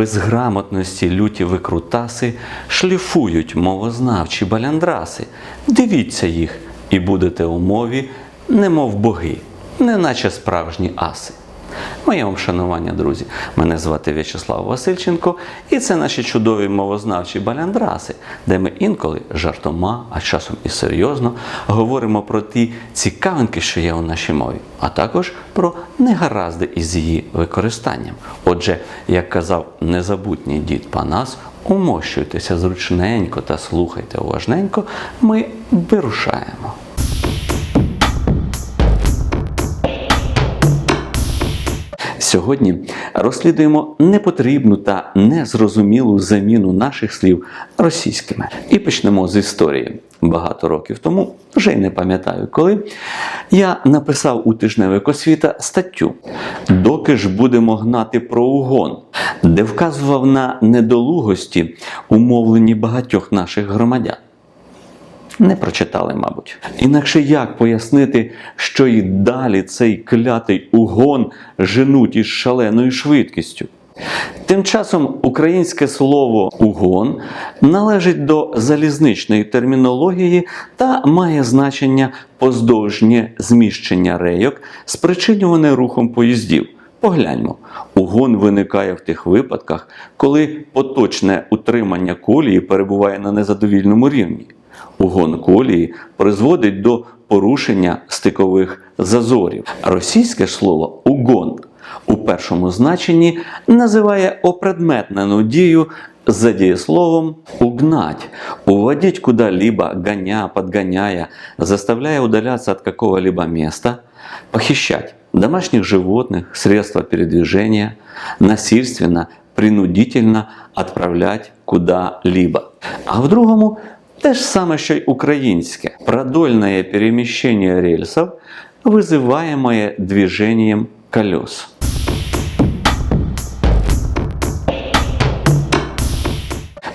безграмотності люті викрутаси шліфують мовознавчі баляндраси. Дивіться їх і будете у мові, немов боги, неначе справжні аси. Моє вам шанування, друзі. Мене звати В'ячеслав Васильченко, і це наші чудові мовознавчі баляндраси, де ми інколи жартома, а часом і серйозно говоримо про ті цікавинки, що є у нашій мові, а також про негаразди із її використанням. Отже, як казав незабутній дід Панас, умощуйтеся зручненько та слухайте уважненько, ми вирушаємо. Сьогодні розслідуємо непотрібну та незрозумілу заміну наших слів російськими. І почнемо з історії. Багато років тому, вже й не пам'ятаю коли, я написав у тижневик освіта статтю Доки ж будемо гнати про угон, де вказував на недолугості, умовлені багатьох наших громадян. Не прочитали, мабуть. Інакше як пояснити, що і далі цей клятий угон женуть із шаленою швидкістю? Тим часом українське слово угон належить до залізничної термінології та має значення поздовжнє зміщення рейок, спричинюване рухом поїздів. Погляньмо, угон виникає в тих випадках, коли поточне утримання колії перебуває на незадовільному рівні. Угон колії призводить до порушення стикових зазорів. Російське слово угон у першому значенні називає опредметнену дію за дієсловом угнать, уводить куда-либо, гоня, подгоняя, заставляя удаляться от какого-либо места, похищать домашних животных, средства передвижения, насильственно, принудительно отправлять куда-либо. А в другому те ж саме, що й українське. Продольное перемещение рельсов, вызываемое движением колес.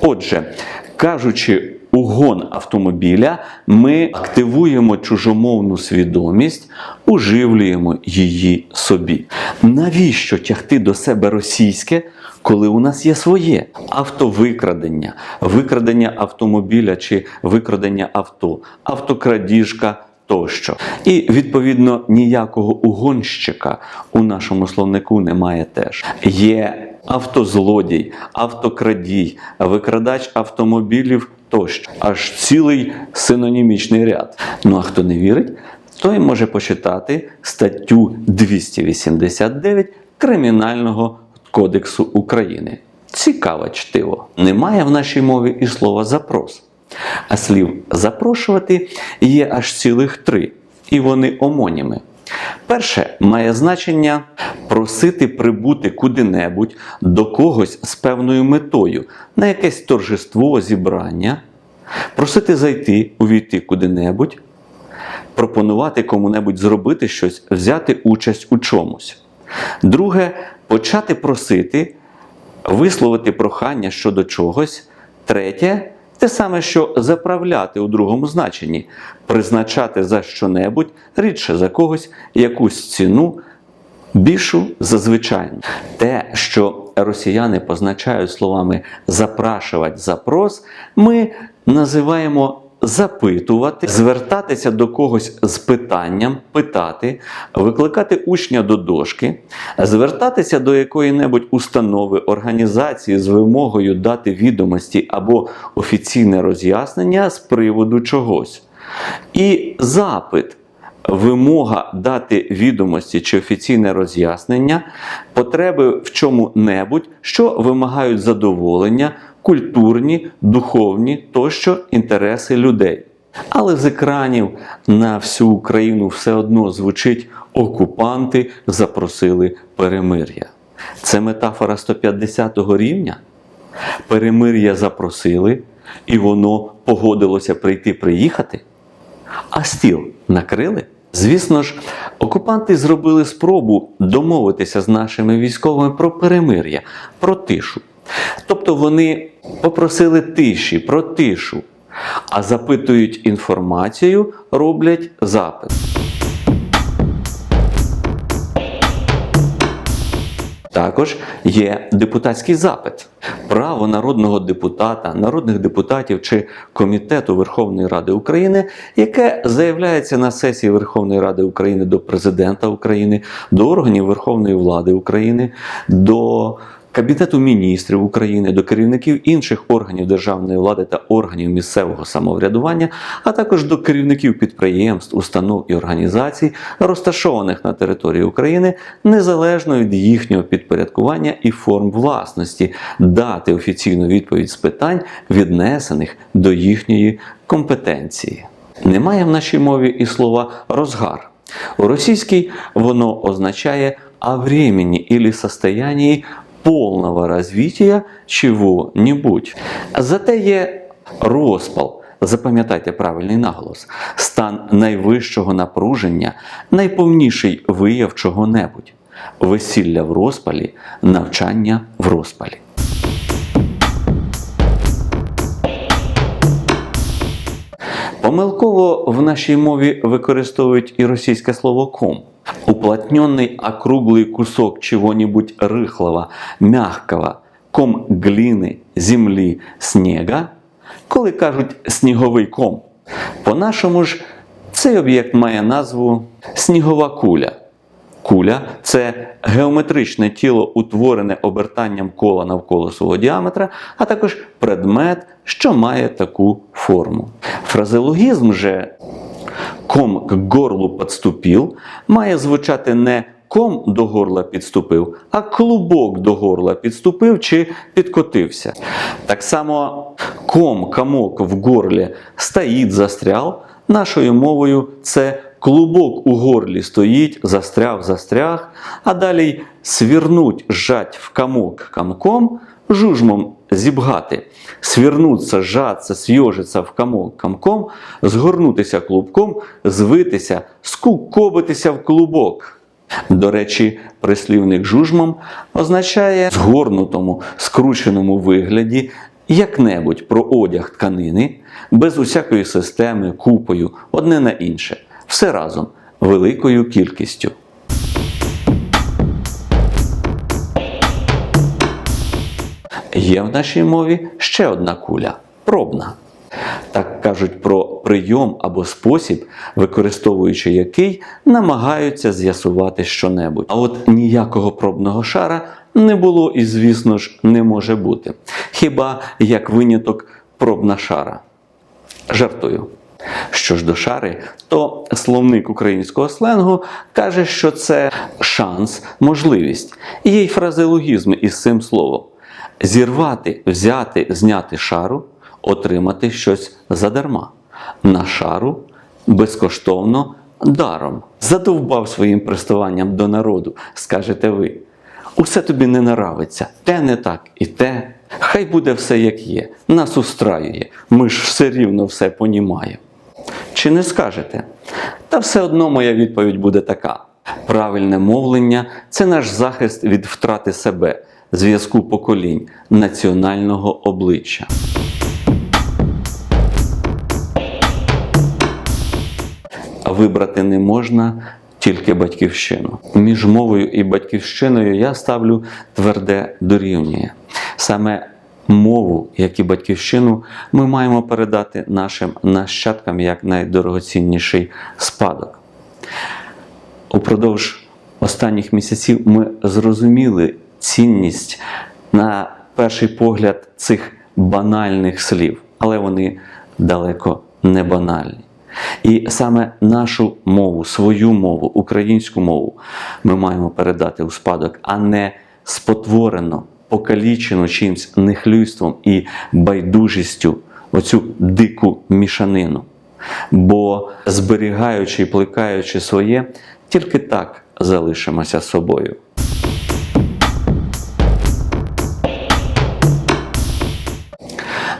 Отже, кажучи угон автомобіля, ми активуємо чужомовну свідомість, уживлюємо її собі. Навіщо тягти до себе російське, коли у нас є своє автовикрадення, викрадення автомобіля чи викрадення авто, автокрадіжка. Тощо. І відповідно ніякого угонщика у нашому словнику немає теж. Є автозлодій, автокрадій, викрадач автомобілів тощо. Аж цілий синонімічний ряд. Ну а хто не вірить, той може почитати статтю 289 Кримінального кодексу України. Цікаве чтиво. Немає в нашій мові і слова запрос. А слів запрошувати є аж цілих три, і вони омоніми. Перше має значення просити прибути куди-небудь до когось з певною метою, на якесь торжество, зібрання, просити зайти, увійти куди-небудь, пропонувати кому-небудь зробити щось, взяти участь у чомусь. Друге почати просити, висловити прохання щодо чогось. Третє те саме, що заправляти у другому значенні, призначати за що-небудь, рідше за когось якусь ціну більшу за звичайну. Те, що росіяни позначають словами запрашувати запрос, ми називаємо запитувати, звертатися до когось з питанням, питати, викликати учня до дошки, звертатися до якої-небудь установи, організації з вимогою дати відомості або офіційне роз'яснення з приводу чогось. І запит. Вимога дати відомості чи офіційне роз'яснення, потреби в чому-небудь, що вимагають задоволення, культурні, духовні тощо інтереси людей. Але з екранів на всю Україну все одно звучить окупанти запросили перемир'я. Це метафора 150-го рівня. Перемир'я запросили, і воно погодилося прийти приїхати. А стіл накрили? Звісно ж, окупанти зробили спробу домовитися з нашими військовими про перемир'я, про тишу. Тобто вони попросили тиші, про тишу, а запитують інформацію, роблять запит. Також є депутатський запит. Право народного депутата, народних депутатів чи комітету Верховної Ради України, яке заявляється на сесії Верховної Ради України до президента України, до органів Верховної влади України, до Кабінету міністрів України, до керівників інших органів державної влади та органів місцевого самоврядування, а також до керівників підприємств, установ і організацій, розташованих на території України, незалежно від їхнього підпорядкування і форм власності, дати офіційну відповідь з питань, віднесених до їхньої компетенції. Немає в нашій мові і слова розгар. У російській воно означає о времени или состоянии полного развития чего-нибудь. Зате є розпал. Запам'ятайте правильний наголос. Стан найвищого напруження, найповніший вияв чого-небудь. Весілля в розпалі, навчання в розпалі. Помилково в нашій мові використовують і російське слово ком Уплотненный округлый кусок чего-нибудь рыхлого, мягкого, ком глини, землі, снега, коли кажуть сніговий ком. По-нашому ж цей об'єкт має назву снігова куля. Куля це геометричне тіло, утворене обертанням кола навколо свого діаметра, а також предмет, що має таку форму. Фразеологізм же ком к горлу подступив має звучати не ком до горла підступив, а клубок до горла підступив чи підкотився. Так само ком, комок в горлі стоїть, застрял. Нашою мовою це клубок у горлі стоїть, застряв, застряг, а далі свірнуть, жать в комок комком, жужмом зібгати, свірнуться, жаться, свйожиться в комок комком, згорнутися клубком, звитися, скукобитися в клубок. До речі, прислівник жужмом означає згорнутому, скрученому вигляді як-небудь про одяг тканини, без усякої системи, купою, одне на інше, все разом, великою кількістю. Є в нашій мові ще одна куля пробна. Так кажуть про прийом або спосіб, використовуючи який намагаються з'ясувати щонебудь. А от ніякого пробного шара не було і, звісно ж, не може бути. Хіба як виняток пробна шара. Жартую. Що ж до шари, то словник українського сленгу каже, що це шанс, можливість. Є й фразеологізми із цим словом. Зірвати, взяти, зняти шару, отримати щось задарма. На шару безкоштовно даром. Задовбав своїм приставанням до народу, скажете ви. Усе тобі не наравиться, те не так і те. Хай буде все як є, нас устраює, ми ж все рівно все понімаємо. Чи не скажете? Та все одно моя відповідь буде така: правильне мовлення це наш захист від втрати себе, зв'язку поколінь, національного обличчя. Вибрати не можна тільки батьківщину. Між мовою і батьківщиною я ставлю тверде дорівнює. Саме мову, як і батьківщину, ми маємо передати нашим нащадкам як найдорогоцінніший спадок. Упродовж останніх місяців ми зрозуміли цінність на перший погляд цих банальних слів, але вони далеко не банальні. І саме нашу мову, свою мову, українську мову ми маємо передати у спадок, а не спотворено, покалічено чимсь нехлюйством і байдужістю оцю дику мішанину. Бо зберігаючи і плекаючи своє, тільки так залишимося собою.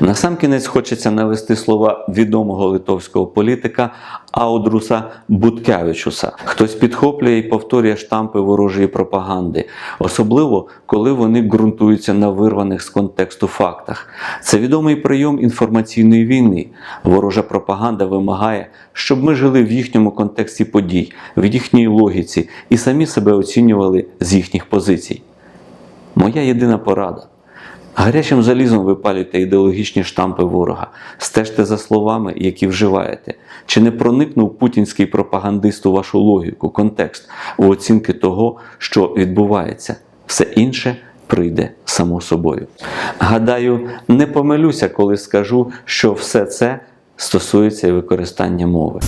Насамкінець хочеться навести слова відомого литовського політика Аудруса Буткевичуса. Хтось підхоплює і повторює штампи ворожої пропаганди, особливо коли вони ґрунтуються на вирваних з контексту фактах. Це відомий прийом інформаційної війни. Ворожа пропаганда вимагає, щоб ми жили в їхньому контексті подій, в їхній логіці і самі себе оцінювали з їхніх позицій. Моя єдина порада. Гарячим залізом ви випалюйте ідеологічні штампи ворога, стежте за словами, які вживаєте. Чи не проникнув путінський пропагандист у вашу логіку, контекст у оцінки того, що відбувається? Все інше прийде само собою. Гадаю, не помилюся, коли скажу, що все це стосується і використання мови.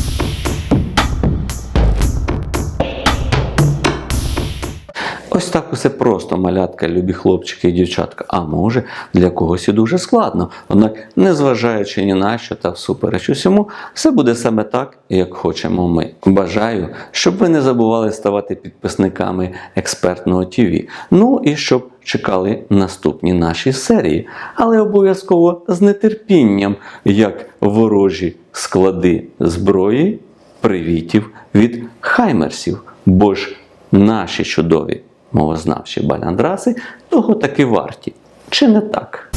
Ось так усе просто, малятка, любі хлопчики і дівчатка. А може, для когось і дуже складно. Однак, незважаючи ні на що та всупереч усьому, все буде саме так, як хочемо ми. Бажаю, щоб ви не забували ставати підписниками експертного ТВ. Ну і щоб чекали наступні наші серії, але обов'язково з нетерпінням, як ворожі склади зброї, привітів від хаймерсів. Бо ж наші чудові мовознавчі баляндраси того таки варті. Чи не так?